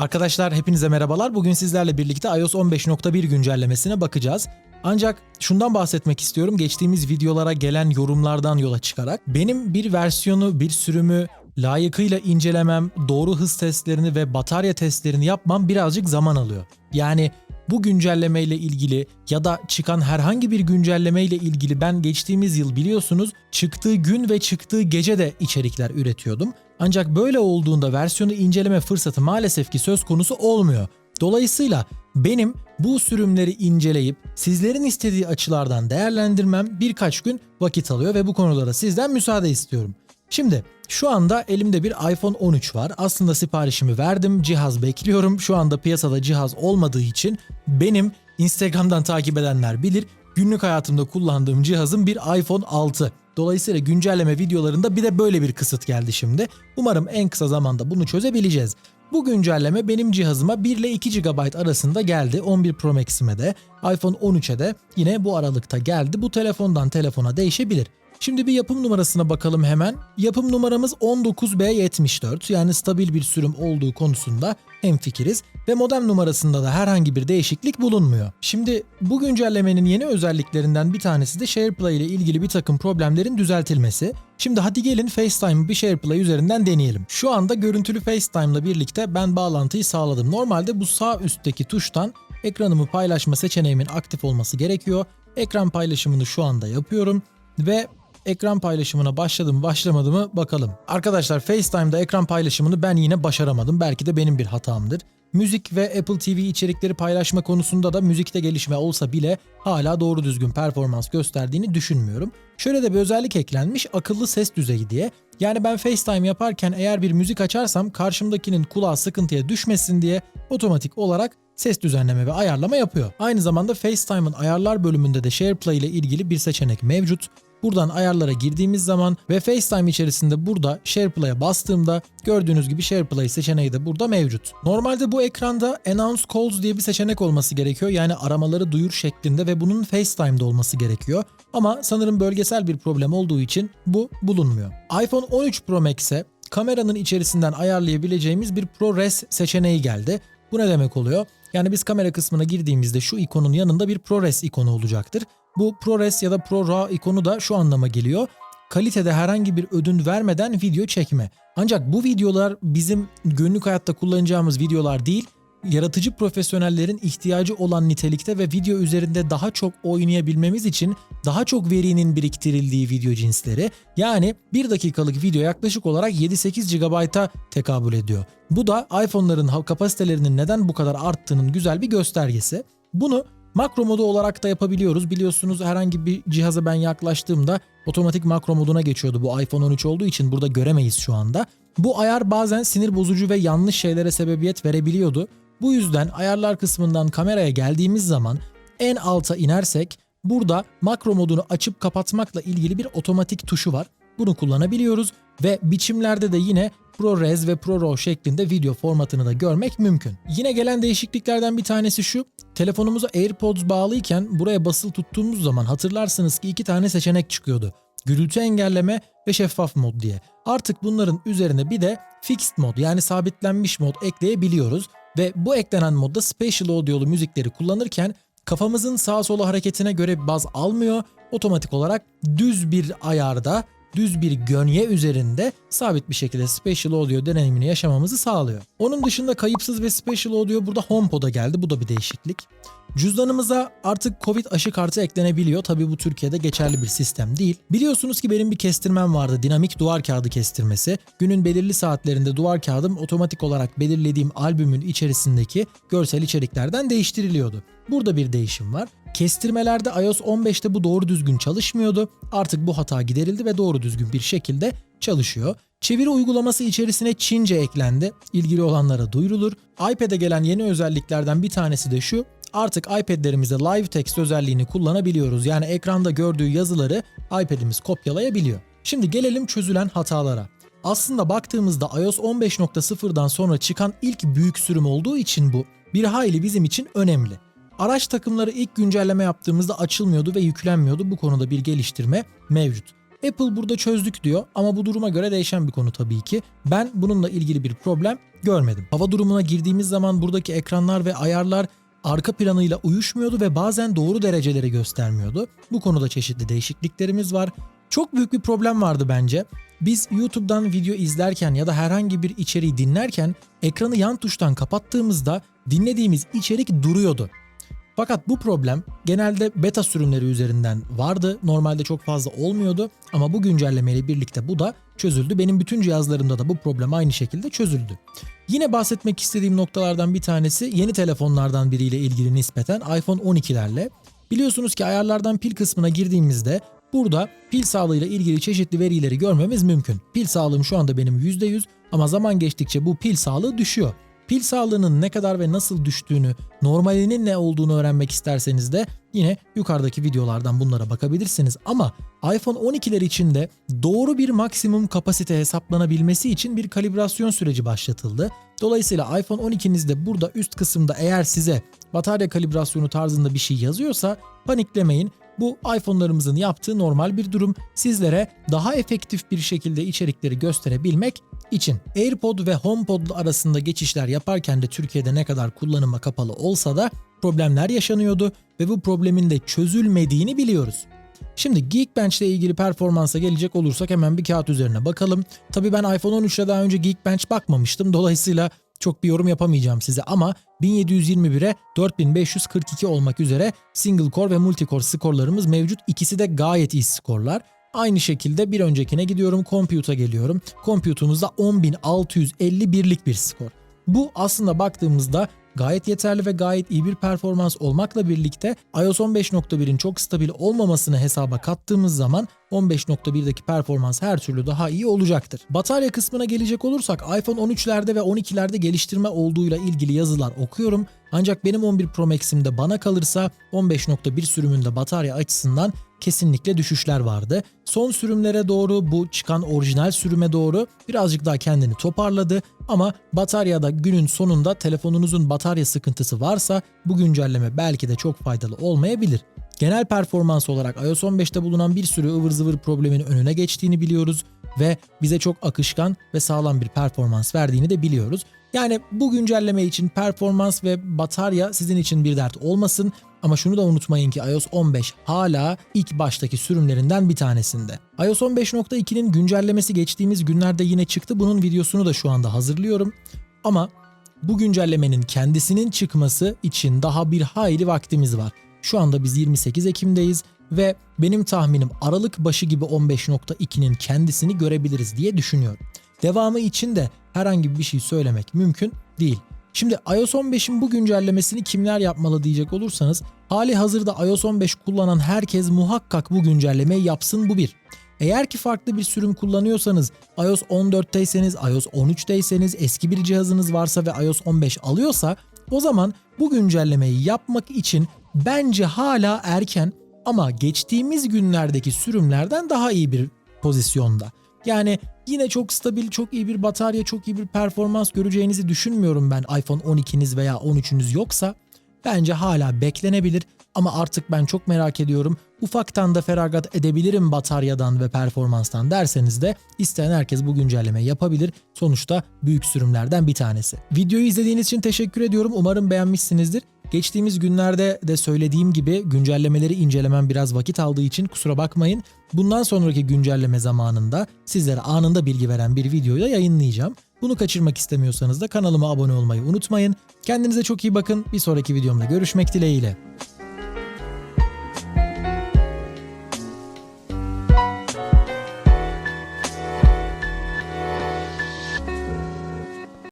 Arkadaşlar hepinize merhabalar. Bugün sizlerle birlikte iOS 15.1 güncellemesine bakacağız. Ancak şundan bahsetmek istiyorum. Geçtiğimiz videolara gelen yorumlardan yola çıkarak benim bir versiyonu, bir sürümü layıkıyla incelemem, doğru hız testlerini ve batarya testlerini yapmam birazcık zaman alıyor. Yani bu güncelleme ile ilgili ya da çıkan herhangi bir güncelleme ile ilgili ben geçtiğimiz yıl biliyorsunuz çıktığı gün ve çıktığı gece de içerikler üretiyordum. Ancak böyle olduğunda versiyonu inceleme fırsatı maalesef ki söz konusu olmuyor. Dolayısıyla benim bu sürümleri inceleyip sizlerin istediği açılardan değerlendirmem birkaç gün vakit alıyor ve bu konulara sizden müsaade istiyorum. Şimdi şu anda elimde bir iPhone 13 var. Aslında siparişimi verdim. Cihaz bekliyorum. Şu anda piyasada cihaz olmadığı için benim Instagram'dan takip edenler bilir. Günlük hayatımda kullandığım cihazım bir iPhone 6. Dolayısıyla güncelleme videolarında bir de böyle bir kısıt geldi şimdi. Umarım en kısa zamanda bunu çözebileceğiz. Bu güncelleme benim cihazıma 1 ile 2 GB arasında geldi. 11 Pro Max'ime de iPhone 13'e de yine bu aralıkta geldi. Bu telefondan telefona değişebilir. Şimdi bir yapım numarasına bakalım hemen. Yapım numaramız 19B74 yani stabil bir sürüm olduğu konusunda hemfikiriz ve modem numarasında da herhangi bir değişiklik bulunmuyor. Şimdi bu güncellemenin yeni özelliklerinden bir tanesi de SharePlay ile ilgili bir takım problemlerin düzeltilmesi. Şimdi hadi gelin FaceTime'ı bir SharePlay üzerinden deneyelim. Şu anda görüntülü FaceTime ile birlikte ben bağlantıyı sağladım. Normalde bu sağ üstteki tuştan ekranımı paylaşma seçeneğimin aktif olması gerekiyor. Ekran paylaşımını şu anda yapıyorum ve ekran paylaşımına başladım başlamadı mı bakalım. Arkadaşlar FaceTime'da ekran paylaşımını ben yine başaramadım. Belki de benim bir hatamdır. Müzik ve Apple TV içerikleri paylaşma konusunda da müzikte gelişme olsa bile hala doğru düzgün performans gösterdiğini düşünmüyorum. Şöyle de bir özellik eklenmiş akıllı ses düzeyi diye. Yani ben FaceTime yaparken eğer bir müzik açarsam karşımdakinin kulağı sıkıntıya düşmesin diye otomatik olarak ses düzenleme ve ayarlama yapıyor. Aynı zamanda FaceTime'ın ayarlar bölümünde de SharePlay ile ilgili bir seçenek mevcut. Buradan ayarlara girdiğimiz zaman ve FaceTime içerisinde burada SharePlay'a bastığımda gördüğünüz gibi SharePlay seçeneği de burada mevcut. Normalde bu ekranda Announce Calls diye bir seçenek olması gerekiyor. Yani aramaları duyur şeklinde ve bunun FaceTime'da olması gerekiyor. Ama sanırım bölgesel bir problem olduğu için bu bulunmuyor. iPhone 13 Pro Max'e kameranın içerisinden ayarlayabileceğimiz bir ProRes seçeneği geldi. Bu ne demek oluyor? Yani biz kamera kısmına girdiğimizde şu ikonun yanında bir ProRes ikonu olacaktır. Bu ProRes ya da ProRAW ikonu da şu anlama geliyor. Kalitede herhangi bir ödün vermeden video çekme. Ancak bu videolar bizim günlük hayatta kullanacağımız videolar değil, yaratıcı profesyonellerin ihtiyacı olan nitelikte ve video üzerinde daha çok oynayabilmemiz için daha çok verinin biriktirildiği video cinsleri. Yani 1 dakikalık video yaklaşık olarak 7-8 GB'a tekabül ediyor. Bu da iPhone'ların kapasitelerinin neden bu kadar arttığının güzel bir göstergesi. Bunu Makro modu olarak da yapabiliyoruz. Biliyorsunuz herhangi bir cihaza ben yaklaştığımda otomatik makro moduna geçiyordu. Bu iPhone 13 olduğu için burada göremeyiz şu anda. Bu ayar bazen sinir bozucu ve yanlış şeylere sebebiyet verebiliyordu. Bu yüzden ayarlar kısmından kameraya geldiğimiz zaman en alta inersek burada makro modunu açıp kapatmakla ilgili bir otomatik tuşu var. Bunu kullanabiliyoruz ve biçimlerde de yine ProRes ve ProRAW şeklinde video formatını da görmek mümkün. Yine gelen değişikliklerden bir tanesi şu. Telefonumuza AirPods bağlıyken buraya basılı tuttuğumuz zaman hatırlarsınız ki iki tane seçenek çıkıyordu. Gürültü engelleme ve şeffaf mod diye. Artık bunların üzerine bir de fixed mod yani sabitlenmiş mod ekleyebiliyoruz ve bu eklenen modda spatial audio'lu müzikleri kullanırken kafamızın sağa sola hareketine göre baz almıyor. Otomatik olarak düz bir ayarda düz bir gönye üzerinde sabit bir şekilde Special Audio deneyimini yaşamamızı sağlıyor. Onun dışında kayıpsız ve Special Audio burada HomePod'a geldi. Bu da bir değişiklik. Cüzdanımıza artık Covid aşı kartı eklenebiliyor. Tabi bu Türkiye'de geçerli bir sistem değil. Biliyorsunuz ki benim bir kestirmem vardı. Dinamik duvar kağıdı kestirmesi. Günün belirli saatlerinde duvar kağıdım otomatik olarak belirlediğim albümün içerisindeki görsel içeriklerden değiştiriliyordu. Burada bir değişim var. Kestirmelerde iOS 15'te bu doğru düzgün çalışmıyordu. Artık bu hata giderildi ve doğru düzgün bir şekilde çalışıyor. Çeviri uygulaması içerisine Çince eklendi. İlgili olanlara duyurulur. iPad'e gelen yeni özelliklerden bir tanesi de şu. Artık iPad'lerimizde live text özelliğini kullanabiliyoruz. Yani ekranda gördüğü yazıları iPad'imiz kopyalayabiliyor. Şimdi gelelim çözülen hatalara. Aslında baktığımızda iOS 15.0'dan sonra çıkan ilk büyük sürüm olduğu için bu bir hayli bizim için önemli. Araç takımları ilk güncelleme yaptığımızda açılmıyordu ve yüklenmiyordu. Bu konuda bir geliştirme mevcut. Apple burada çözdük diyor ama bu duruma göre değişen bir konu tabii ki. Ben bununla ilgili bir problem görmedim. Hava durumuna girdiğimiz zaman buradaki ekranlar ve ayarlar arka planıyla uyuşmuyordu ve bazen doğru dereceleri göstermiyordu. Bu konuda çeşitli değişikliklerimiz var. Çok büyük bir problem vardı bence. Biz YouTube'dan video izlerken ya da herhangi bir içeriği dinlerken ekranı yan tuştan kapattığımızda dinlediğimiz içerik duruyordu. Fakat bu problem genelde beta sürümleri üzerinden vardı. Normalde çok fazla olmuyordu ama bu güncellemeyle birlikte bu da çözüldü. Benim bütün cihazlarımda da bu problem aynı şekilde çözüldü. Yine bahsetmek istediğim noktalardan bir tanesi yeni telefonlardan biriyle ilgili nispeten iPhone 12'lerle. Biliyorsunuz ki ayarlardan pil kısmına girdiğimizde burada pil sağlığıyla ilgili çeşitli verileri görmemiz mümkün. Pil sağlığım şu anda benim %100 ama zaman geçtikçe bu pil sağlığı düşüyor. Pil sağlığının ne kadar ve nasıl düştüğünü, normalinin ne olduğunu öğrenmek isterseniz de yine yukarıdaki videolardan bunlara bakabilirsiniz. Ama iPhone 12'ler için de doğru bir maksimum kapasite hesaplanabilmesi için bir kalibrasyon süreci başlatıldı. Dolayısıyla iPhone 12'nizde burada üst kısımda eğer size batarya kalibrasyonu tarzında bir şey yazıyorsa paniklemeyin. Bu iPhone'larımızın yaptığı normal bir durum. Sizlere daha efektif bir şekilde içerikleri gösterebilmek için AirPod ve HomePod arasında geçişler yaparken de Türkiye'de ne kadar kullanıma kapalı olsa da problemler yaşanıyordu ve bu problemin de çözülmediğini biliyoruz. Şimdi Geekbench ile ilgili performansa gelecek olursak hemen bir kağıt üzerine bakalım. Tabii ben iPhone 13'e daha önce Geekbench bakmamıştım. Dolayısıyla çok bir yorum yapamayacağım size ama 1721'e 4542 olmak üzere single core ve multi core skorlarımız mevcut. İkisi de gayet iyi skorlar. Aynı şekilde bir öncekine gidiyorum. Compute'a geliyorum. Compute'umuzda 10.651'lik bir skor. Bu aslında baktığımızda gayet yeterli ve gayet iyi bir performans olmakla birlikte iOS 15.1'in çok stabil olmamasını hesaba kattığımız zaman 15.1'deki performans her türlü daha iyi olacaktır. Batarya kısmına gelecek olursak iPhone 13'lerde ve 12'lerde geliştirme olduğuyla ilgili yazılar okuyorum. Ancak benim 11 Pro Max'imde bana kalırsa 15.1 sürümünde batarya açısından kesinlikle düşüşler vardı. Son sürümlere doğru bu çıkan orijinal sürüme doğru birazcık daha kendini toparladı ama bataryada günün sonunda telefonunuzun batarya sıkıntısı varsa bu güncelleme belki de çok faydalı olmayabilir. Genel performans olarak iOS 15'te bulunan bir sürü ıvır zıvır problemin önüne geçtiğini biliyoruz ve bize çok akışkan ve sağlam bir performans verdiğini de biliyoruz. Yani bu güncelleme için performans ve batarya sizin için bir dert olmasın ama şunu da unutmayın ki iOS 15 hala ilk baştaki sürümlerinden bir tanesinde. iOS 15.2'nin güncellemesi geçtiğimiz günlerde yine çıktı. Bunun videosunu da şu anda hazırlıyorum. Ama bu güncellemenin kendisinin çıkması için daha bir hayli vaktimiz var. Şu anda biz 28 Ekim'deyiz ve benim tahminim Aralık başı gibi 15.2'nin kendisini görebiliriz diye düşünüyorum. Devamı için de herhangi bir şey söylemek mümkün değil. Şimdi iOS 15'in bu güncellemesini kimler yapmalı diyecek olursanız hali hazırda iOS 15 kullanan herkes muhakkak bu güncellemeyi yapsın bu bir. Eğer ki farklı bir sürüm kullanıyorsanız iOS 14'teyseniz, iOS 13'teyseniz, eski bir cihazınız varsa ve iOS 15 alıyorsa o zaman bu güncellemeyi yapmak için bence hala erken ama geçtiğimiz günlerdeki sürümlerden daha iyi bir pozisyonda. Yani yine çok stabil, çok iyi bir batarya, çok iyi bir performans göreceğinizi düşünmüyorum ben iPhone 12'niz veya 13'ünüz yoksa. Bence hala beklenebilir ama artık ben çok merak ediyorum. Ufaktan da feragat edebilirim bataryadan ve performanstan derseniz de isteyen herkes bu güncellemeyi yapabilir. Sonuçta büyük sürümlerden bir tanesi. Videoyu izlediğiniz için teşekkür ediyorum. Umarım beğenmişsinizdir. Geçtiğimiz günlerde de söylediğim gibi güncellemeleri incelemem biraz vakit aldığı için kusura bakmayın. Bundan sonraki güncelleme zamanında sizlere anında bilgi veren bir videoyu da yayınlayacağım. Bunu kaçırmak istemiyorsanız da kanalıma abone olmayı unutmayın. Kendinize çok iyi bakın. Bir sonraki videomda görüşmek dileğiyle.